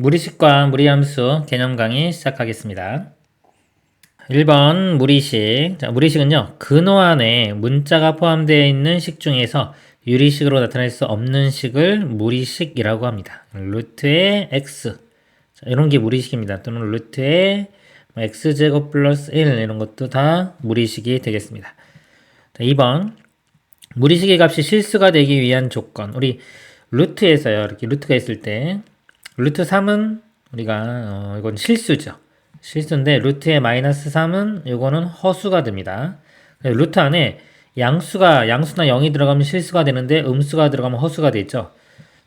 무리식과 무리함수 개념 강의 시작하겠습니다. 1번 무리식. 자, 무리식은요, 근호 안에 문자가 포함되어 있는 식 중에서 유리식으로 나타낼 수 없는 식을 무리식이라고 합니다. 루트의 x. 자, 이런 게 무리식입니다. 또는 루트의 뭐 x제곱 플러스 1 이런 것도 다 무리식이 되겠습니다. 자, 2번. 무리식의 값이 실수가 되기 위한 조건. 우리 루트에서요, 이렇게 루트가 있을 때, 루트 3은 우리가, 어, 이건 실수죠. 실수인데, 루트의 마이너스 3은 이거는 허수가 됩니다. 루트 안에 양수가, 양수나 0이 들어가면 실수가 되는데, 음수가 들어가면 허수가 되죠.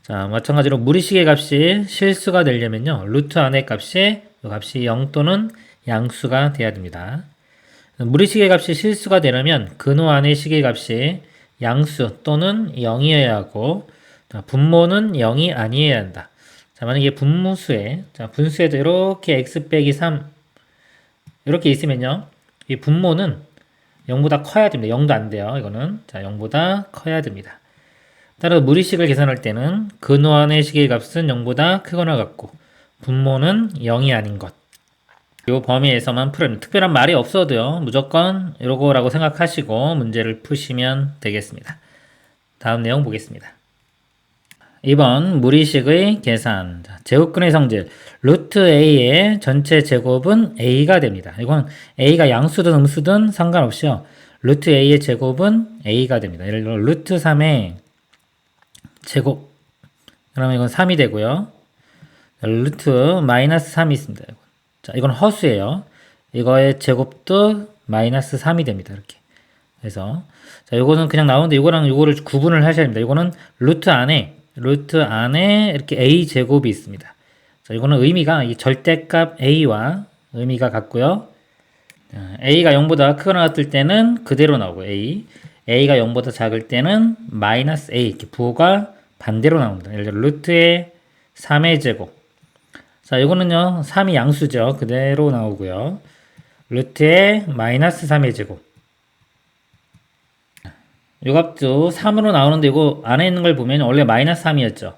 자, 마찬가지로 무리식의 값이 실수가 되려면요, 루트 안의 값이, 이 값이 0 또는 양수가 돼야 됩니다. 무리식의 값이 실수가 되려면 근호 안의 식의 값이 양수 또는 0이어야 하고 자, 분모는 0이 아니어야 한다. 자, 만약에 분모수에 자, 분수에도 이렇게 x 빼기 3 이렇게 있으면요. 이 분모는 0보다 커야 됩니다. 0도 안 돼요. 이거는 자, 0보다 커야 됩니다. 따라서 무리식을 계산할 때는 근호 안의 식의 값은 0보다 크거나 같고 분모는 0이 아닌 것. 이 범위에서만 풀면 특별한 말이 없어도요. 무조건 이러고라고 생각하시고 문제를 푸시면 되겠습니다. 다음 내용 보겠습니다. 2번 무리식의 계산. 자, 제곱근의 성질. 루트 a의 전체 제곱은 a가 됩니다. 이건 a가 양수든 음수든 상관없이요. 루트 a의 제곱은 a가 됩니다. 예를 들어 루트 3의 제곱. 그러면 이건 3이 되고요. 루트 마이너스 3이 있습니다. 자, 이건 허수예요. 이거의 제곱도 마이너스 3이 됩니다. 이렇게. 그래서 자, 요거는 그냥 나오는데 요거랑 요거를 구분을 하셔야 됩니다. 요거는 루트 안에 루트 안에 이렇게 a 제곱이 있습니다. 자, 이거는 의미가 이 절대값 a와 의미가 같고요. 자, a가 0보다 크거나 같을 때는 그대로 나오고 a a가 0보다 작을 때는 마이너스 a 이렇게 부호가 반대로 나옵니다. 예를 들어 루트의 3의 제곱 자, 이거는요, 3이 양수죠. 그대로 나오고요. 루트의 마이너스 3의 제곱. 요 값도 3으로 나오는데 이거 안에 있는 걸 보면 원래 마이너스 3이었죠.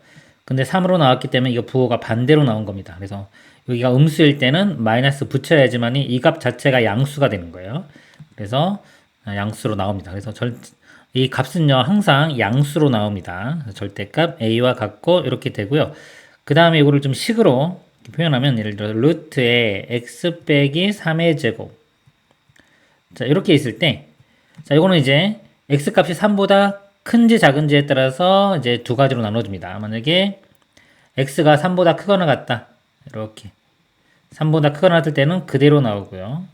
근데 3으로 나왔기 때문에 이거 부호가 반대로 나온 겁니다. 그래서 여기가 음수일 때는 마이너스 붙여야지만이 이값 자체가 양수가 되는 거예요. 그래서 양수로 나옵니다. 그래서 절, 이 값은요, 항상 양수로 나옵니다. 절대값 a와 같고 이렇게 되고요. 그 다음에 이거를 좀 식으로 표현하면 예를 들어 루트의 x 빼기 3의 제곱 자 이렇게 있을 때 자 이거는 이제 x 값이 3보다 큰지 작은지에 따라서 이제 두 가지로 나눠집니다. 만약에 x가 3보다 크거나 같다 이렇게 3보다 크거나 같을 때는 그대로 나오고요.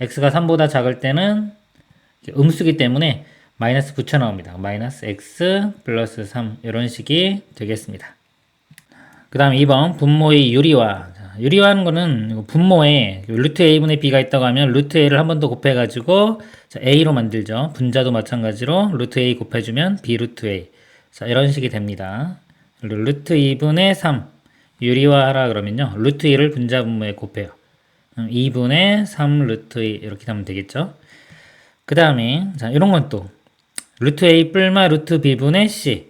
x가 3보다 작을 때는 음수기 때문에 마이너스 붙여 나옵니다. 마이너스 x 플러스 3 이런 식이 되겠습니다. 그 다음 2번 분모의 유리화 유리화하는 거는 분모에 루트 a분의 b가 있다고 하면 루트 a를 한 번 더 곱해가지고 a로 만들죠. 분자도 마찬가지로 루트 a 곱해주면 b 루트 a. 자 이런 식이 됩니다. 루트 2분의 3 유리화하라 그러면요. 루트 2를 분자 분모에 곱해요. 2분의 3 루트 2 이렇게 하면 되겠죠? 그 다음에 자 이런 건 또 루트 a 뿔마 루트 b분의 c.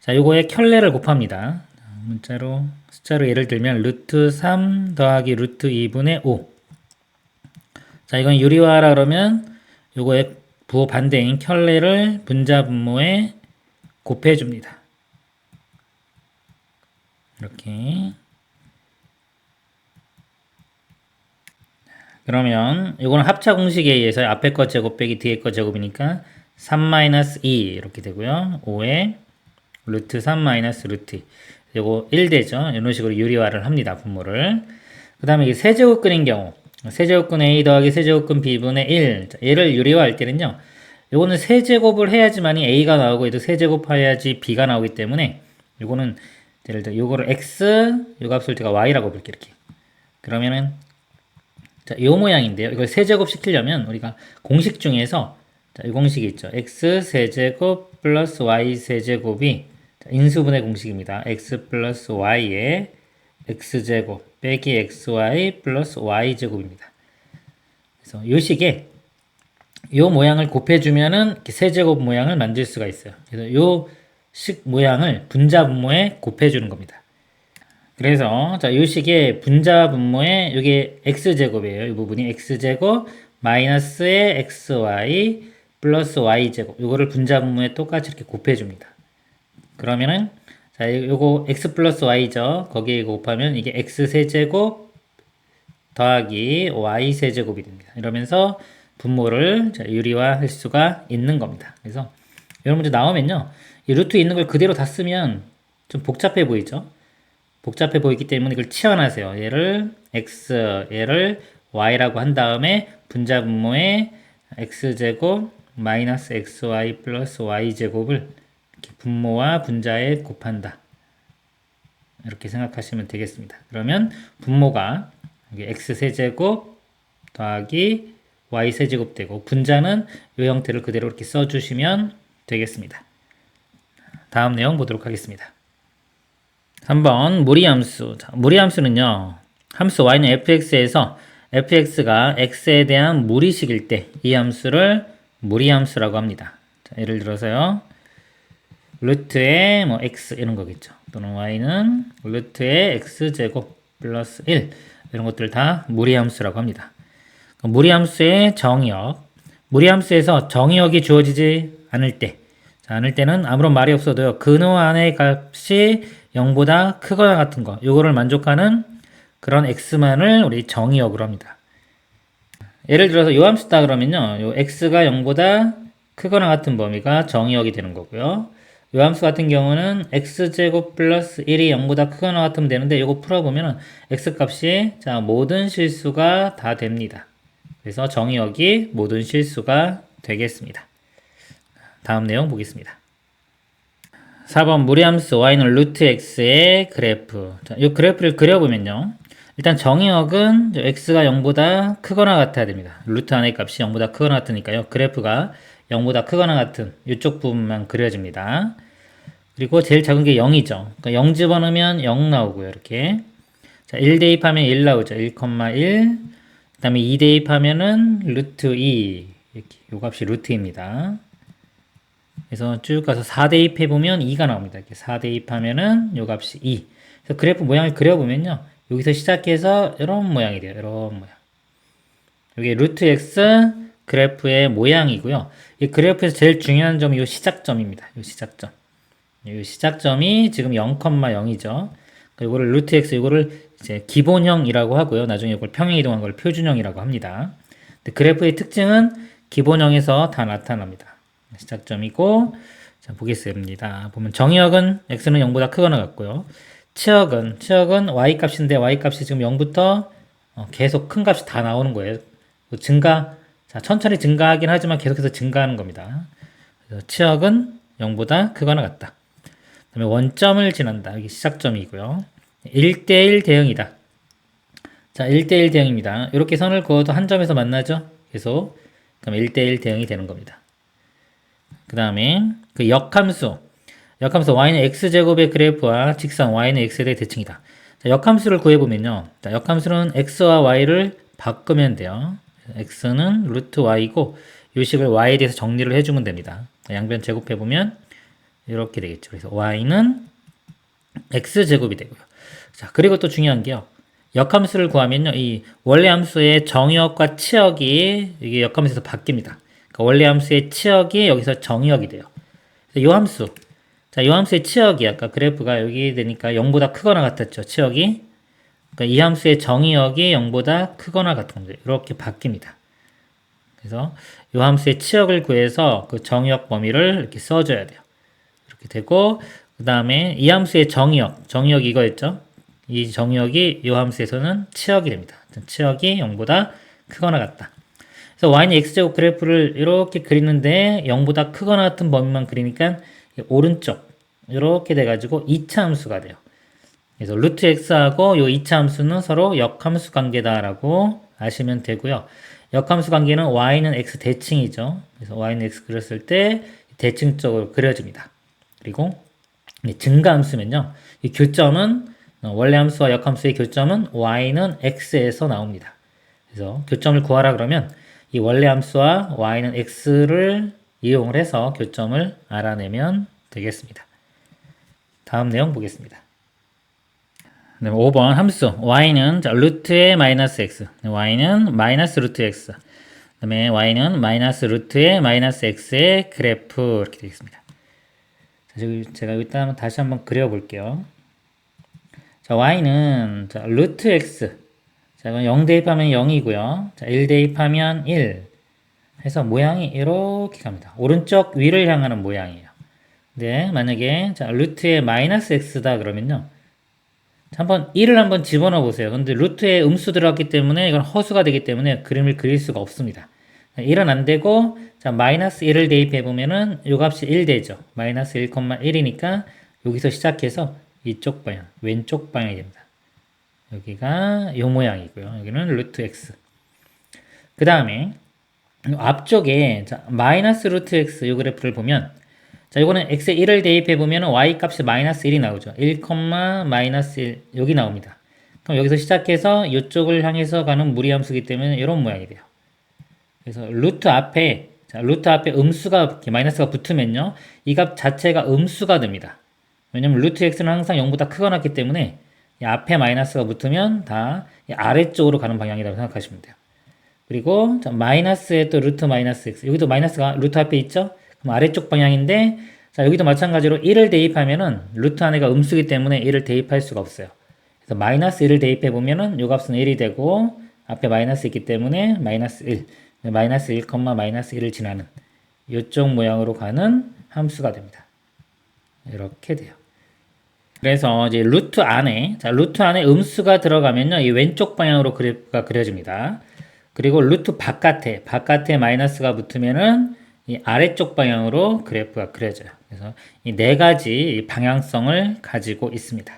자 요거의 켤레를 곱합니다. 문자로 숫자로 예를 들면 루트 3 더하기 루트 2분의 5. 자, 이건 유리화하라 그러면 요거의 부호 반대인 켤레를 분자 분모에 곱해 줍니다. 이렇게 그러면 이거는 합차 공식에 의해서 앞에 거 제곱 빼기 뒤에 거 제곱이니까 3-2 이렇게 되고요. 5에 루트 3 마이너스 루트 요거 1대죠. 이런 식으로 유리화를 합니다. 분모를. 그 다음에 세제곱근인 경우 세제곱근 A 더하기 세제곱근 B분의 1 얘를 유리화할 때는요. 요거는 세제곱을 해야지만이 A가 나오고 얘도 세제곱해야지 B가 나오기 때문에 요거는 예를 들어 요거를 X 요 값을 제가 Y라고 볼게요. 이렇게. 그러면은 자, 요 모양인데요. 이걸 세제곱 시키려면 우리가 공식 중에서 자, 이 공식이 있죠. X 세제곱 플러스 Y 세제곱이 인수분해 공식입니다. x 플러스 y의 x제곱 빼기 xy 플러스 y제곱입니다. 그래서 이 식에 이 모양을 곱해주면은 세제곱 모양을 만들 수가 있어요. 그래서 이식 모양을 분자 분모에 곱해주는 겁니다. 그래서 자, 이 식의 분자 분모에 이게 x제곱이에요. 이 부분이 x제곱 마이너스의 xy 플러스 y제곱. 이거를 분자 분모에 똑같이 이렇게 곱해 줍니다. 그러면은 자, 요거 x 플러스 y죠. 거기에 곱하면 이게 x 세제곱 더하기 y 세제곱이 됩니다. 이러면서 분모를 자, 유리화할 수가 있는 겁니다. 그래서 이런 문제 나오면요. 이 루트 있는 걸 그대로 다 쓰면 좀 복잡해 보이죠? 복잡해 보이기 때문에 이걸 치환하세요. 얘를 x, 얘를 y라고 한 다음에 분자 분모에 x제곱 마이너스 xy 플러스 y제곱을 이렇게 분모와 분자에 곱한다. 이렇게 생각하시면 되겠습니다. 그러면 분모가 x 세제곱 더하기 y 세제곱 되고 분자는 이 형태를 그대로 이렇게 써주시면 되겠습니다. 다음 내용 보도록 하겠습니다. 3번 무리함수. 자, 무리함수는요. 함수 y는 fx에서 fx가 x에 대한 무리식일 때 이 함수를 무리함수라고 합니다. 자, 예를 들어서요. 루트의 뭐 x 이런 거겠죠. 또는 y는 루트의 x제곱 플러스 1 이런 것들 다 무리함수라고 합니다. 무리함수의 정의역. 무리함수에서 정의역이 주어지지 않을 때, 자, 않을 때는 아무런 말이 없어도요. 근호 안의 값이 0보다 크거나 같은 거, 요거를 만족하는 그런 x만을 우리 정의역으로 합니다. 예를 들어서 요 함수다 그러면요. 요 x가 0보다 크거나 같은 범위가 정의역이 되는 거고요. 요 함수 같은 경우는 x제곱 플러스 1이 0보다 크거나 같으면 되는데 요거 풀어보면 x값이 자 모든 실수가 다 됩니다. 그래서 정의역이 모든 실수가 되겠습니다. 다음 내용 보겠습니다. 4번 무리함수 y는 루트 x의 그래프. 자, 이 그래프를 그려보면요. 일단 정의역은 x가 0보다 크거나 같아야 됩니다. 루트 안의 값이 0보다 크거나 같으니까요. 그래프가 0보다 크거나 같은 이쪽 부분만 그려집니다. 그리고 제일 작은 게 0이죠. 그러니까 0 집어넣으면 0 나오고요. 이렇게. 자, 1 대입하면 1 나오죠. 1,1. 그 다음에 2 대입하면은 루트 2 이렇게 요 값이 루트입니다. 그래서 쭉 가서 4 대입해보면 2가 나옵니다. 이렇게 4 대입하면은 요 값이 2. 그래서 그래프 모양을 그려보면요. 여기서 시작해서 이런 모양이 돼요. 이런 모양. 여기 루트 x 그래프의 모양이고요. 이 그래프에서 제일 중요한 점이 요 시작점입니다. 요 시작점. 요 시작점이 지금 0,0이죠. 이거를 루트 x 이거를 이제 기본형이라고 하고요. 나중에 이걸 평행 이동한 걸 표준형이라고 합니다. 그래프의 특징은 기본형에서 다 나타납니다. 시작점이고 자 보겠습니다. 보면 정의역은 x는 0보다 크거나 같고요. 치역은 치역은 y 값인데 y 값이 지금 0부터 어, 계속 큰 값이 다 나오는 거예요. 뭐 증가 자 천천히 증가하긴 하지만 계속해서 증가하는 겁니다. 치역은 0보다 크거나 같다. 그다음에 원점을 지난다. 여기 시작점이고요. 1대1 대응이다. 자, 1대1 대응입니다. 이렇게 선을 그어도 한 점에서 만나죠? 계속. 그럼 1대1 대응이 되는 겁니다. 그 다음에 그 역함수. 역함수 y는 x제곱의 그래프와 직선 y는 x에 대해 대칭이다. 자, 역함수를 구해보면요. 자, 역함수는 x와 y를 바꾸면 돼요. x는 루트 y고 이 식을 y에 대해서 정리를 해주면 됩니다. 양변 제곱해보면 이렇게 되겠죠. 그래서 y는 x제곱이 되고요. 자, 그리고 또 중요한 게요. 역함수를 구하면요. 이 원래 함수의 정의역과 치역이 이게 역함수에서 바뀝니다. 그러니까 원래 함수의 치역이 여기서 정의역이 돼요. 이 함수. 자, 이 함수의 치역이 아까 그래프가 여기 되니까 0보다 크거나 같았죠. 치역이. 그러니까 이 함수의 정의역이 0보다 크거나 같은 겁니다. 이렇게 바뀝니다. 그래서 이 함수의 치역을 구해서 그 정의역 범위를 이렇게 써줘야 돼요. 이렇게 되고 그 다음에 이 함수의 정의역, 정의역 이거였죠. 이 정의역이 이 함수에서는 치역이 됩니다. 치역이 0보다 크거나 같다. 그래서 y는 x제곱 그래프를 이렇게 그리는데 0보다 크거나 같은 범위만 그리니까 오른쪽 이렇게 돼가지고 2차 함수가 돼요. 그래서 루트 x하고 이 2차 함수는 서로 역함수 관계다라고 아시면 되고요. 역함수 관계는 y는 x 대칭이죠. 그래서 y는 x 그렸을 때 대칭적으로 그려집니다. 그리고 증가 함수면요. 이 교점은 어, 원래 함수와 역함수의 교점은 y는 x에서 나옵니다. 그래서 교점을 구하라 그러면 이 원래 함수와 y는 x를 이용을 해서 교점을 알아내면 되겠습니다. 다음 내용 보겠습니다. 그다음에 5번 함수 y는 자, 루트의 마이너스 x y는 마이너스 루트 x 그 다음에 y는 마이너스 루트의 마이너스 x의 그래프 이렇게 되겠습니다. 제가 일단 다시 한번 그려볼게요. 자 y는 자, 루트 x 자 그럼 0 대입하면 0이고요. 자, 1 대입하면 1 해서 모양이 이렇게 갑니다. 오른쪽 위를 향하는 모양이에요. 네, 만약에 자, 루트의 마이너스 x다 그러면요. 자, 한번 1을 한번 집어넣어 보세요. 근데 루트에 음수 들어갔기 때문에 이건 허수가 되기 때문에 그림을 그릴 수가 없습니다. 1은 안 되고 자, 마이너스 1을 대입해 보면은 요 값이 1 되죠. 마이너스 1,1이니까 여기서 시작해서 이쪽 방향, 왼쪽 방향이 됩니다. 여기가 요 모양이고요. 여기는 루트 x. 그 다음에 앞쪽에 자, 마이너스 루트 x 요 그래프를 보면 자, 이거는 x에 1을 대입해 보면 y 값이 마이너스 1이 나오죠. 1, 마이너스 1 여기 나옵니다. 그럼 여기서 시작해서 이쪽을 향해서 가는 무리함수기 때문에 이런 모양이 돼요. 그래서 루트 앞에 자, 루트 앞에 음수가 마이너스가 붙으면요. 이 값 자체가 음수가 됩니다. 왜냐면 루트 x는 항상 0보다 크거나 같기 때문에 이 앞에 마이너스가 붙으면 다 아래쪽으로 가는 방향이라고 생각하시면 돼요. 그리고 자, 마이너스에 또 루트 마이너스 x 여기도 마이너스가 루트 앞에 있죠? 그럼 아래쪽 방향인데 자 여기도 마찬가지로 1을 대입하면은 루트 안에가 음수기 때문에 1을 대입할 수가 없어요. 그래서 마이너스 1을 대입해 보면은 요 값은 1이 되고 앞에 마이너스 있기 때문에 마이너스 1 마이너스 1, 마이너스 1을 지나는 이쪽 모양으로 가는 함수가 됩니다. 이렇게 돼요. 그래서 이제 루트 안에 자 루트 안에 음수가 들어가면요 이 왼쪽 방향으로 그래프가 그려집니다. 그리고 루트 바깥에 바깥에 마이너스가 붙으면은 이 아래쪽 방향으로 그래프가 그려져요. 그래서 이 네 가지 방향성을 가지고 있습니다.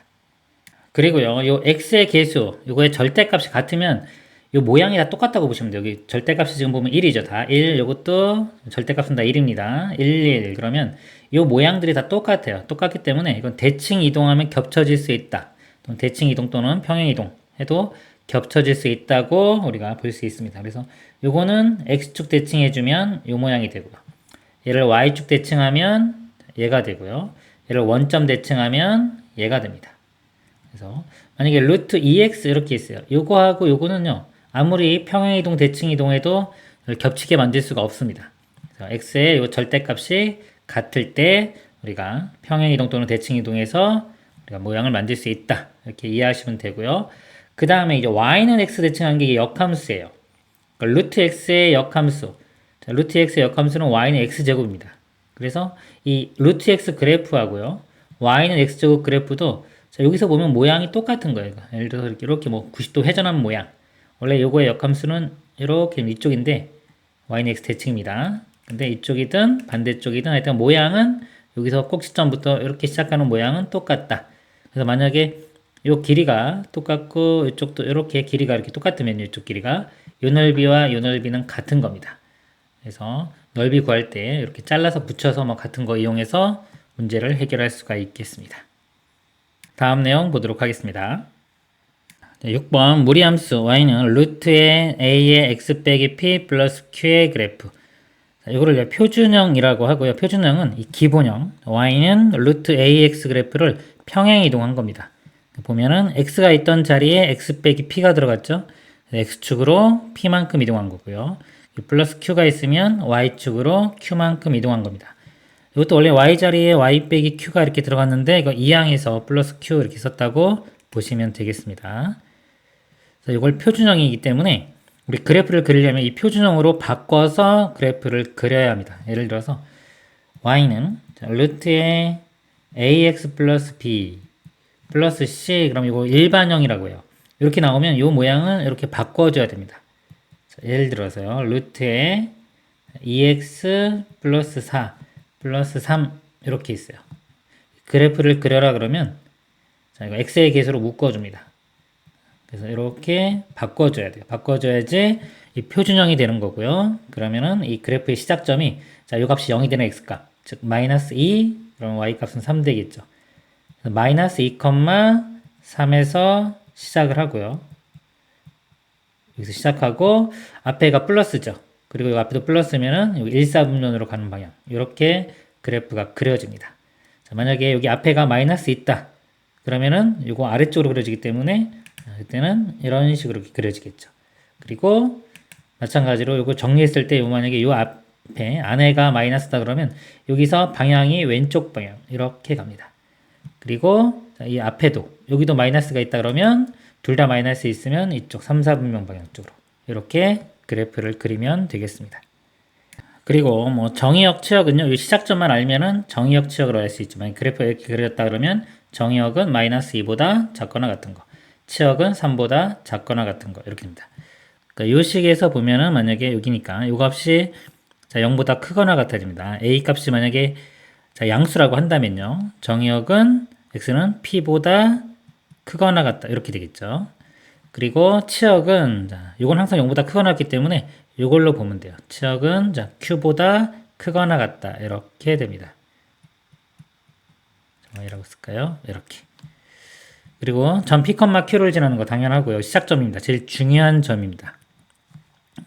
그리고요, 요 x의 개수, 요거의 절대값이 같으면 요 모양이 다 똑같다고 보시면 돼요. 여기 절대값이 지금 보면 1이죠. 다 1, 요것도 절대값은 다 1입니다. 1, 1. 그러면 요 모양들이 다 똑같아요. 똑같기 때문에 이건 대칭 이동하면 겹쳐질 수 있다. 대칭 이동 또는 평행 이동 해도 겹쳐질 수 있다고 우리가 볼 수 있습니다. 그래서 요거는 x축 대칭해주면 요 모양이 되고요. 얘를 y축 대칭하면 얘가 되고요. 얘를 원점 대칭하면 얘가 됩니다. 그래서 만약에 루트 2x 이렇게 있어요. 요거하고 요거는요. 아무리 평행이동 대칭이동해도 겹치게 만들 수가 없습니다. x의 요 절대값이 같을 때 우리가 평행이동 또는 대칭이동해서 우리가 모양을 만들 수 있다. 이렇게 이해하시면 되고요. 그 다음에 이제 y는 x 대칭한 게 역함수예요. 그러니까 루트 x의 역함수. 자, 루트 x의 역함수는 y는 x제곱입니다. 그래서 이 루트 x 그래프하고요. y는 x제곱 그래프도 자, 여기서 보면 모양이 똑같은 거예요. 예를 들어서 이렇게 뭐 90도 회전한 모양. 원래 요거의 역함수는 이렇게 이쪽인데 y는 x 대칭입니다. 근데 이쪽이든 반대쪽이든 하여튼 모양은 여기서 꼭 시점부터 이렇게 시작하는 모양은 똑같다. 그래서 만약에 요 길이가 똑같고 이쪽도 이렇게 길이가 이렇게 똑같으면 이쪽 길이가 요 넓이와 요 넓이는 같은 겁니다. 그래서 넓이 구할 때 이렇게 잘라서 붙여서 뭐 같은 거 이용해서 문제를 해결할 수가 있겠습니다. 다음 내용 보도록 하겠습니다. 6번 무리함수 y는 루트의 a의 x 빼기 p 플러스 q의 그래프 이거를 표준형이라고 하고요. 표준형은 이 기본형 y는 루트 ax 그래프를 평행 이동한 겁니다. 보면은 x가 있던 자리에 x 빼기 p가 들어갔죠. x축으로 p만큼 이동한 거고요. 플러스 q가 있으면 y축으로 q만큼 이동한 겁니다. 이것도 원래 y 자리에 y 빼기 q가 이렇게 들어갔는데 이거 이항에서 플러스 q 이렇게 썼다고 보시면 되겠습니다. 이걸 표준형이기 때문에 우리 그래프를 그리려면 이 표준형으로 바꿔서 그래프를 그려야 합니다. 예를 들어서 y는 루트의 ax 플러스 b 플러스 c 그럼 이거 일반형이라고 해요. 이렇게 나오면 이 모양은 이렇게 바꿔줘야 됩니다. 자, 예를 들어서요. 루트에 2x 플러스 4 플러스 3 이렇게 있어요. 그래프를 그려라 그러면 자, 이거 x의 개수로 묶어줍니다. 그래서 이렇게 바꿔줘야 돼요. 바꿔줘야지 이 표준형이 되는 거고요. 그러면은 이 그래프의 시작점이 자, 이 값이 0이 되는 x값, 즉 마이너스 2, 그럼 y 값은 3 되겠죠. 마이너스 2,3에서 시작을 하고요. 여기서 시작하고 앞에가 플러스죠. 그리고 이 앞에도 플러스면은 여기 1, 4분면으로 가는 방향. 이렇게 그래프가 그려집니다. 자, 만약에 여기 앞에가 마이너스 있다. 그러면은 이거 아래쪽으로 그려지기 때문에 그때는 이런 식으로 그려지겠죠. 그리고 마찬가지로 이거 정리했을 때 요 만약에 요 앞에 안에가 마이너스다 그러면 여기서 방향이 왼쪽 방향 이렇게 갑니다. 그리고 자, 이 앞에도 여기도 마이너스가 있다 그러면 둘 다 마이너스 있으면 이쪽 3, 4분명 방향 쪽으로 이렇게 그래프를 그리면 되겠습니다. 그리고 뭐 정의역 치역은요. 이 시작점만 알면은 정의역 치역으로 알수 있지만 그래프 이렇게 그렸다 그러면 정의역은 마이너스 2보다 작거나 같은 거 치역은 3보다 작거나 같은 거 이렇게 됩니다. 그러니까 이 식에서 보면은 만약에 여기니까 이 값이 자 0보다 크거나 같아집니다. a 값이 만약에 자 양수라고 한다면요. 정의역은 x는 p보다 크거나 같다 이렇게 되겠죠. 그리고 치역은 자 이건 항상 0보다 크거나 같기 때문에 이걸로 보면 돼요. 치역은 자 q보다 크거나 같다 이렇게 됩니다. 뭐라고 쓸까요? 이렇게. 그리고 전 p, q를 지나는 거 당연하고요. 시작점입니다. 제일 중요한 점입니다.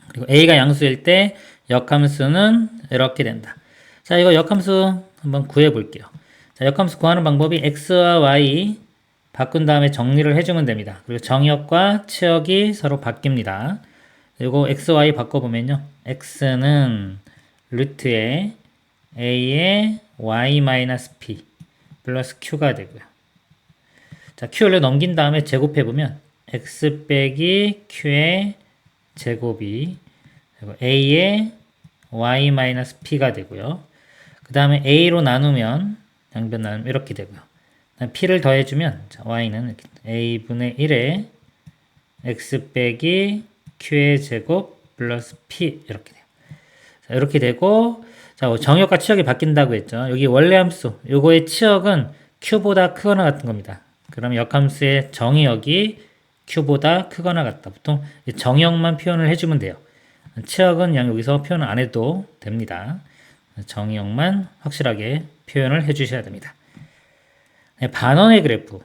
그리고 a가 양수일 때 역함수는 이렇게 된다. 자, 이거 역함수 한번 구해 볼게요. 자, 역함수 구하는 방법이 x와 y 바꾼 다음에 정리를 해주면 됩니다. 그리고 정역과 치역이 서로 바뀝니다. 그리고 x, y 바꿔보면요. x는 루트에 a의 y-p 플러스 q가 되고요. 자, q를 넘긴 다음에 제곱해보면 x 빼기 q의 제곱이 a의 y-p가 되고요. 그 다음에 a로 나누면 양변 나누면 이렇게 되고요. p를 더해주면 자, y는 a분의 1에 x 빼기 q의 제곱 플러스 p 이렇게 돼요. 자, 이렇게 되고 자, 정역과 치역이 바뀐다고 했죠. 여기 원래 함수 요거의 치역은 q보다 크거나 같은 겁니다. 그럼 역함수의 정의역이 q보다 크거나 같다. 보통 정의역만 표현을 해주면 돼요. 치역은 양 여기서 표현 안 해도 됩니다. 정의역만 확실하게 표현을 해주셔야 됩니다. 네, 반원의 그래프.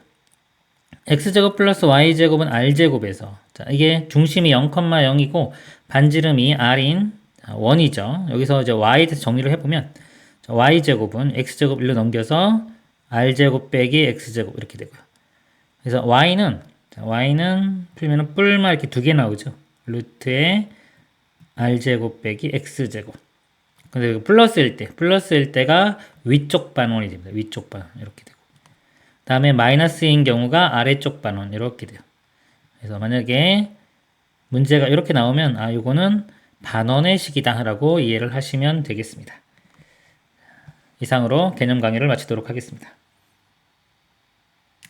x제곱 플러스 y제곱은 r제곱에서 자, 이게 중심이 0,0이고 반지름이 r인 1이죠. 여기서 이제 y에 대해서 정리를 해보면 자, y제곱은 x제곱 1로 넘겨서 r제곱 빼기 x제곱 이렇게 되고요. 그래서 y는 자, y는 풀면은 뿔만 이렇게 두 개 나오죠. 루트에 r제곱 빼기 x제곱. 근데 플러스일 때, 플러스일 때가 위쪽 반원이 됩니다. 위쪽 반원 이렇게 되고. 다음에 마이너스인 경우가 아래쪽 반원 이렇게 돼요. 그래서 만약에 문제가 이렇게 나오면 아 이거는 반원의 식이다라고 이해를 하시면 되겠습니다. 이상으로 개념 강의를 마치도록 하겠습니다.